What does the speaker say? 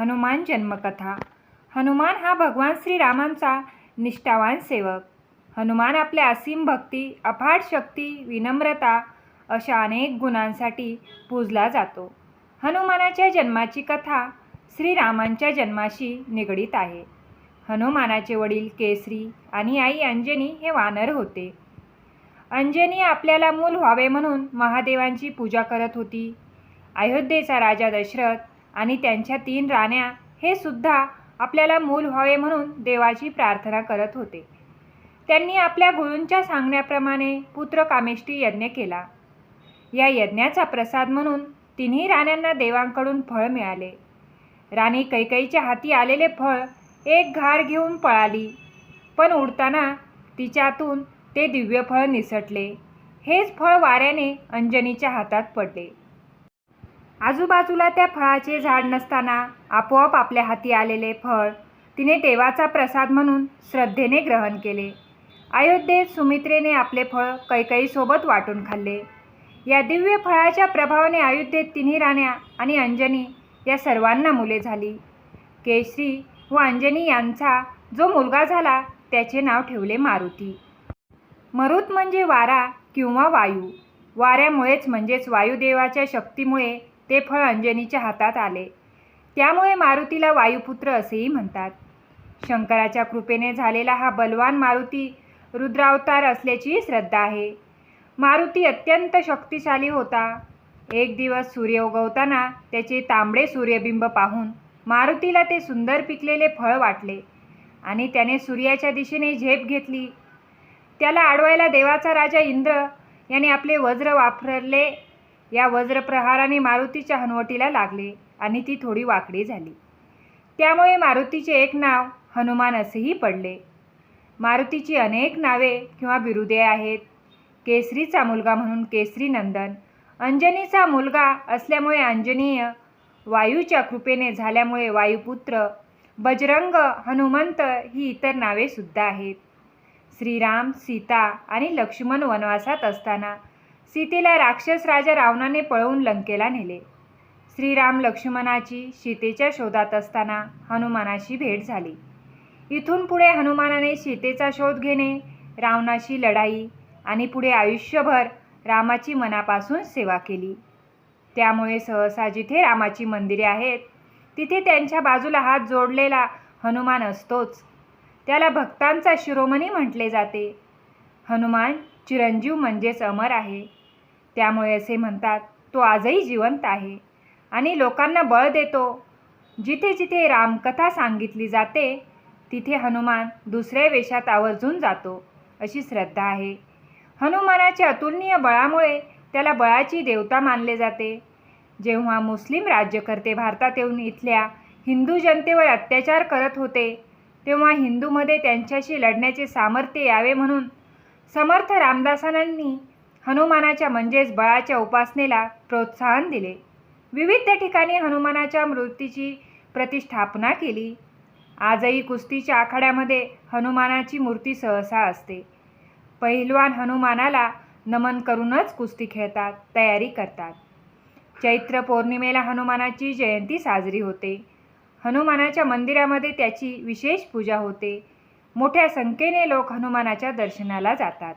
हनुमान जन्मकथा. हनुमान हा भगवान श्रीरामांचा निष्ठावान सेवक. हनुमान आपल्या असीम भक्ती अफाट शक्ती विनम्रता अशा अनेक गुणांसाठी पूजला जातो. हनुमानाच्या जन्माची कथा श्रीरामांच्या जन्माशी निगडीत आहे. हनुमानाचे वडील केसरी आणि आई अंजनी हे वानर होते. अंजनी आपल्याला मूल व्हावे म्हणून महादेवांची पूजा करत होती. अयोध्येचा राजा दशरथ आणि त्यांच्या तीन राण्या हे सुद्धा आपल्याला मूल व्हावे म्हणून देवाची प्रार्थना करत होते. त्यांनी आपल्या गुरूंच्या सांगण्याप्रमाणे पुत्र कामेष्टी यज्ञ केला. या यज्ञाचा प्रसाद म्हणून तिन्ही राण्यांना देवांकडून फळ मिळाले. राणी कैकईच्या हाती आलेले फळ एक घार घेऊन पळाली. पण उडताना तिच्यातून ते दिव्य फळ निसटले. हेच फळ वाऱ्याने अंजनीच्या हातात पडले. आजूबाजूला त्या फळाचे झाड नसताना आपोआप आपल्या हाती आलेले फळ तिने देवाचा प्रसाद म्हणून श्रद्धेने ग्रहण केले. अयोध्येत सुमित्रेने आपले फळ कैकईसोबत वाटून खाल्ले. या दिव्य फळाच्या प्रभावाने अयोध्येत तिन्ही राण्या आणि अंजनी या सर्वांना मुले झाली. केशरी व अंजनी यांचा जो मुलगा झाला त्याचे नाव ठेवले मारुती. मरुत म्हणजे वारा किंवा वायू. वाऱ्यामुळेच म्हणजेच वायुदेवाच्या शक्तीमुळे ते फळ अंजनीच्या हातात आले. त्यामुळे मारुतीला वायुपुत्र असेही म्हणतात. शंकराच्या कृपेने झालेला हा बलवान मारुती रुद्रावतार असल्याची श्रद्धा आहे. मारुती अत्यंत शक्तिशाली होता. एक दिवस सूर्य उगवताना त्याचे तांबडे सूर्यबिंब पाहून मारुतीला ते सुंदर पिकलेले फळ वाटले आणि त्याने सूर्याच्या दिशेने झेप घेतली. त्याला अडवायला देवाचा राजा इंद्र याने आपले वज्र वापरले या वज्रप्रहाराने मारुतीच्या हनुवटीला लागले आणि ती थोडी वाकडी झाली. त्यामुळे मारुतीचे एक नाव हनुमान असेही पडले. मारुतीची अनेक नावे किंवा बिरुदे आहेत. केसरीचा मुलगा म्हणून केसरी नंदन अंजनीचा मुलगा असल्यामुळे अंजनीय वायूच्या कृपेने झाल्यामुळे वायुपुत्र बजरंग हनुमंत ही इतर नावे सुद्धा आहेत. श्रीराम सीता आणि लक्ष्मण वनवासात असताना सीतेला राक्षस राजा रावणाने पळवून लंकेला नेले. श्रीराम लक्ष्मणाची सीतेच्या शोधात असताना हनुमानाशी भेट झाली. इथून पुढे हनुमानाने सीतेचा शोध घेणे रावणाशी लढाई आणि पुढे आयुष्यभर रामाची मनापासून सेवा केली. त्यामुळे सहसा जिथे रामाची मंदिरे आहेत तिथे त्यांच्या बाजूला हात जोडलेला हनुमान असतोच. त्याला भक्तांचा शिरोमणी म्हटले जाते. हनुमान चिरंजीव म्हणजेच अमर आहे. त्यामुळे असे म्हणतात तो आजही जिवंत आहे आणि लोकांना बळ देतो. जिथे जिथे रामकथा सांगितली जाते तिथे हनुमान दुसऱ्या वेशात आवर्जून जातो अशी श्रद्धा आहे. हनुमानाच्या अतुलनीय बळामुळे त्याला बळाची देवता मानले जाते. जेव्हा मुस्लिम राज्यकर्ते भारतात येऊन इथल्या हिंदू जनतेवर अत्याचार करत होते तेव्हा हिंदूमध्ये त्यांच्याशी लढण्याचे सामर्थ्य यावे म्हणून समर्थ रामदासांनी हनुमानाच्या म्हणजेच बळाच्या उपासनेला प्रोत्साहन दिले. विविध ठिकाणी हनुमानाच्या मूर्तीची प्रतिष्ठापना केली. आजही कुस्तीच्या आखाड्यामध्ये हनुमानाची मूर्ती सहसा असते. पहिलवान हनुमानाला नमन करूनच कुस्ती खेळतात तयारी करतात. चैत्र पौर्णिमेला हनुमानाची जयंती साजरी होते. हनुमानाच्या मंदिरामध्ये त्याची विशेष पूजा होते. मोठ्या संख्येने लोक हनुमानाच्या दर्शनाला जातात.